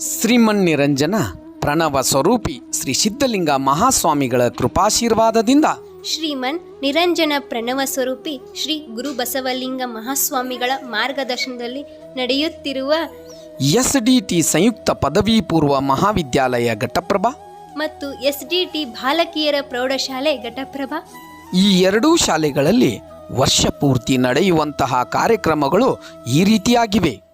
ಶ್ರೀಮನ್ನಿರಂಜನ ಪ್ರಣವ ಸ್ವರೂಪಿ ಶ್ರೀ ಸಿದ್ಧಲಿಂಗ ಮಹಾಸ್ವಾಮಿಗಳ ಕೃಪಾಶೀರ್ವಾದದಿಂದ. ಶ್ರೀಮನ್ ನಿರಂಜನ ಪ್ರಣವ ಸ್ವರೂಪಿ ಶ್ರೀ ಗುರು ಬಸವಲಿಂಗ ಮಹಾಸ್ವಾಮಿಗಳ ಮಾರ್ಗದರ್ಶನದಲ್ಲಿ ನಡೆಯುತ್ತಿರುವ S D T ಸಂಯುಕ್ತ ಪದವಿ ಪೂರ್ವ ಮಹಾವಿದ್ಯಾಲಯ ಘಟಪ್ರಭಾ. ಮತ್ತು ಎಸ್ ಡಿ ಟಿ ಬಾಲಕಿಯರ ಪ್ರೌಢಶಾಲೆ ಘಟಪ್ರಭಾ. ಈ ಎರಡೂ ಶಾಲೆಗಳಲ್ಲಿ ವರ್ಷ ಪೂರ್ತಿ ನಡೆಯುವಂತಹ ಕಾರ್ಯಕ್ರಮಗಳು ಈ ರೀತಿಯಾಗಿವೆ.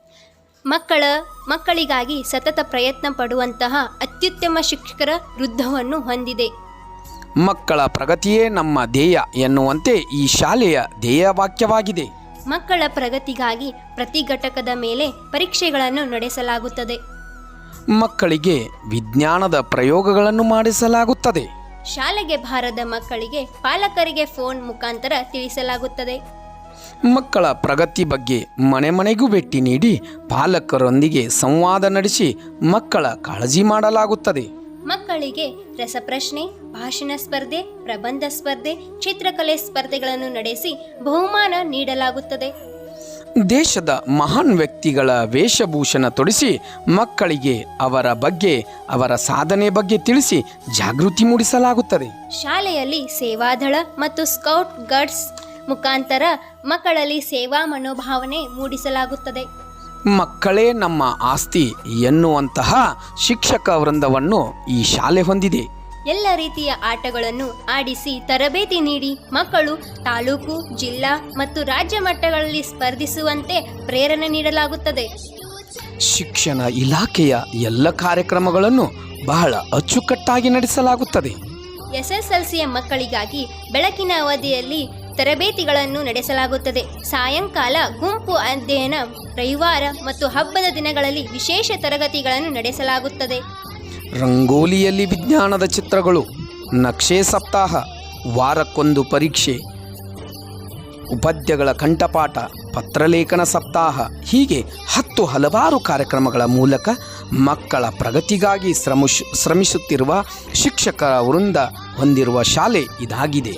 ಮಕ್ಕಳ ಮಕ್ಕಳಿಗಾಗಿ ಸತತ ಪ್ರಯತ್ನ ಪಡುವಂತಹ ಅತ್ಯುತ್ತಮ ಶಿಕ್ಷಕರ ವೃದ್ಧವನ್ನು ಹೊಂದಿದೆ. ಮಕ್ಕಳ ಪ್ರಗತಿಯೇ ನಮ್ಮ ಧ್ಯೇಯ ಎನ್ನುವಂತೆ ಈ ಶಾಲೆಯ ಧ್ಯೇಯ ವಾಕ್ಯವಾಗಿದೆ. ಮಕ್ಕಳ ಪ್ರಗತಿಗಾಗಿ ಪ್ರತಿ ಘಟಕದ ಮೇಲೆ ಪರೀಕ್ಷೆಗಳನ್ನು ನಡೆಸಲಾಗುತ್ತದೆ. ಮಕ್ಕಳಿಗೆ ವಿಜ್ಞಾನದ ಪ್ರಯೋಗಗಳನ್ನು ಮಾಡಿಸಲಾಗುತ್ತದೆ. ಶಾಲೆಗೆ ಬಾರದ ಮಕ್ಕಳಿಗೆ ಪಾಲಕರಿಗೆ ಫೋನ್ ಮುಖಾಂತರ ತಿಳಿಸಲಾಗುತ್ತದೆ. ಮಕ್ಕಳ ಪ್ರಗತಿ ಬಗ್ಗೆ ಮನೆ ಮನೆಗೂ ಭೇಟಿ ನೀಡಿ ಪಾಲಕರೊಂದಿಗೆ ಸಂವಾದ ನಡೆಸಿ ಮಕ್ಕಳ ಕಾಳಜಿ ಮಾಡಲಾಗುತ್ತದೆ. ಮಕ್ಕಳಿಗೆ ರಸಪ್ರಶ್ನೆ ಭಾಷಣ ಸ್ಪರ್ಧೆ ಪ್ರಬಂಧ ಸ್ಪರ್ಧೆ ಚಿತ್ರಕಲೆ ಸ್ಪರ್ಧೆಗಳನ್ನು ನಡೆಸಿ ಬಹುಮಾನ ನೀಡಲಾಗುತ್ತದೆ. ದೇಶದ ಮಹಾನ್ ವ್ಯಕ್ತಿಗಳ ವೇಷಭೂಷಣ ತೊಡಿಸಿ ಮಕ್ಕಳಿಗೆ ಅವರ ಬಗ್ಗೆ ಅವರ ಸಾಧನೆ ಬಗ್ಗೆ ತಿಳಿಸಿ ಜಾಗೃತಿ ಮೂಡಿಸಲಾಗುತ್ತದೆ. ಶಾಲೆಯಲ್ಲಿ ಸೇವಾದಳ ಮತ್ತು ಸ್ಕೌಟ್ ಗೈಡ್ಸ್ ಮುಖಾಂತರ ಮಕ್ಕಳಲ್ಲಿ ಸೇವಾ ಮನೋಭಾವನೆ ಮೂಡಿಸಲಾಗುತ್ತದೆ. ಮಕ್ಕಳೇ ನಮ್ಮ ಆಸ್ತಿ ಎನ್ನುವಂತಹ ಶಿಕ್ಷಕ ವೃಂದವನ್ನು ಈ ಶಾಲೆ ಹೊಂದಿದೆ. ಎಲ್ಲ ರೀತಿಯ ಆಟಗಳನ್ನು ಆಡಿಸಿ ತರಬೇತಿ ನೀಡಿ ಮಕ್ಕಳು ತಾಲೂಕು ಜಿಲ್ಲಾ ಮತ್ತು ರಾಜ್ಯ ಮಟ್ಟಗಳಲ್ಲಿ ಸ್ಪರ್ಧಿಸುವಂತೆ ಪ್ರೇರಣೆ ನೀಡಲಾಗುತ್ತದೆ. ಶಿಕ್ಷಣ ಇಲಾಖೆಯ ಎಲ್ಲ ಕಾರ್ಯಕ್ರಮಗಳನ್ನು ಬಹಳ ಅಚ್ಚುಕಟ್ಟಾಗಿ ನಡೆಸಲಾಗುತ್ತದೆ. ಎಸ್ಎಸ್ಎಲ್ಸಿಯ ಮಕ್ಕಳಿಗಾಗಿ ಬೆಳಕಿನ ಅವಧಿಯಲ್ಲಿ ತರಬೇತಿಗಳನ್ನು ನಡೆಸಲಾಗುತ್ತದೆ. ಸಾಯಂಕಾಲ ಗುಂಪು ಅಧ್ಯಯನ, ರವಿವಾರ ಮತ್ತು ಹಬ್ಬದ ದಿನಗಳಲ್ಲಿ ವಿಶೇಷ ತರಗತಿಗಳನ್ನು ನಡೆಸಲಾಗುತ್ತದೆ. ರಂಗೋಲಿಯಲ್ಲಿ ವಿಜ್ಞಾನದ ಚಿತ್ರಗಳು, ನಕ್ಷೆ ಸಪ್ತಾಹ, ವಾರಕ್ಕೊಂದು ಪರೀಕ್ಷೆ, ಉಪದ್ಯಗಳ ಕಂಠಪಾಠ, ಪತ್ರಲೇಖನ ಸಪ್ತಾಹ, ಹೀಗೆ ಹತ್ತು ಹಲವಾರು ಕಾರ್ಯಕ್ರಮಗಳ ಮೂಲಕ ಮಕ್ಕಳ ಪ್ರಗತಿಗಾಗಿ ಶ್ರಮಿಸುತ್ತಿರುವ ಶಿಕ್ಷಕರ ವೃಂದ ಹೊಂದಿರುವ ಶಾಲೆ ಇದಾಗಿದೆ.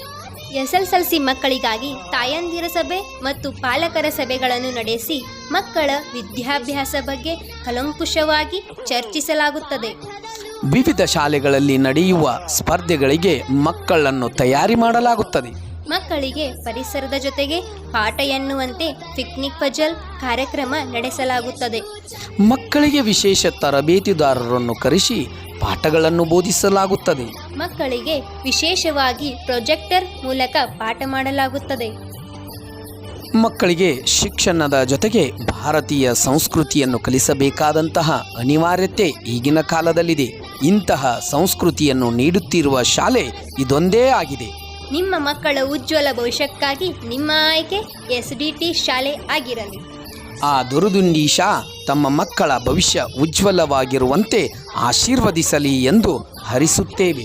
ಎಸ್ಎಸ್ಎಲ್ಸಿ ಮಕ್ಕಳಿಗಾಗಿ ತಾಯಂದಿರ ಸಭೆ ಮತ್ತು ಪಾಲಕರ ಸಭೆಗಳನ್ನು ನಡೆಸಿ ಮಕ್ಕಳ ವಿದ್ಯಾಭ್ಯಾಸ ಬಗ್ಗೆ ಕಲಂಕುಷವಾಗಿ ಚರ್ಚಿಸಲಾಗುತ್ತದೆ. ವಿವಿಧ ಶಾಲೆಗಳಲ್ಲಿ ನಡೆಯುವ ಸ್ಪರ್ಧೆಗಳಿಗೆ ಮಕ್ಕಳನ್ನು ತಯಾರಿ ಮಾಡಲಾಗುತ್ತದೆ. ಮಕ್ಕಳಿಗೆ ಪರಿಸರದ ಜೊತೆಗೆ ಪಾಠ ಎನ್ನುವಂತೆ ಪಿಕ್ನಿಕ್ ಪಜಲ್ ಕಾರ್ಯಕ್ರಮ ನಡೆಸಲಾಗುತ್ತದೆ. ಮಕ್ಕಳಿಗೆ ವಿಶೇಷ ತರಬೇತಿದಾರರನ್ನು ಕರೆಸಿ ಪಾಠಗಳನ್ನು ಬೋಧಿಸಲಾಗುತ್ತದೆ. ಮಕ್ಕಳಿಗೆ ವಿಶೇಷವಾಗಿ ಪ್ರೊಜೆಕ್ಟರ್ ಮೂಲಕ ಪಾಠ ಮಾಡಲಾಗುತ್ತದೆ. ಮಕ್ಕಳಿಗೆ ಶಿಕ್ಷಣದ ಜೊತೆಗೆ ಭಾರತೀಯ ಸಂಸ್ಕೃತಿಯನ್ನು ಕಲಿಸಬೇಕಾದಂತಹ ಅನಿವಾರ್ಯತೆ ಈಗಿನ ಕಾಲದಲ್ಲಿದೆ. ಇಂತಹ ಸಂಸ್ಕೃತಿಯನ್ನು ನೀಡುತ್ತಿರುವ ಶಾಲೆ ಇದೊಂದೇ ಆಗಿದೆ. ನಿಮ್ಮ ಮಕ್ಕಳ ಉಜ್ವಲ ಭವಿಷ್ಯಕ್ಕಾಗಿ ನಿಮ್ಮ ಆಯ್ಕೆ ಎಸ್ ಡಿ ಟಿ ಶಾಲೆ ಆಗಿರಲಿ. ಆ ದುರುದುಂಡೀಶ ತಮ್ಮ ಮಕ್ಕಳ ಭವಿಷ್ಯ ಉಜ್ವಲವಾಗಿರುವಂತೆ ಆಶೀರ್ವದಿಸಲಿ ಎಂದು ಹರಿಸುತ್ತೇವೆ.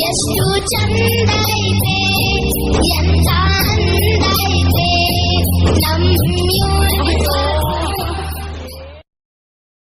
ಎಷ್ಟು ಚಂದ ಇದೆ ಎಂತ ಅಂದ ಇದೆ ನಮ್ಮ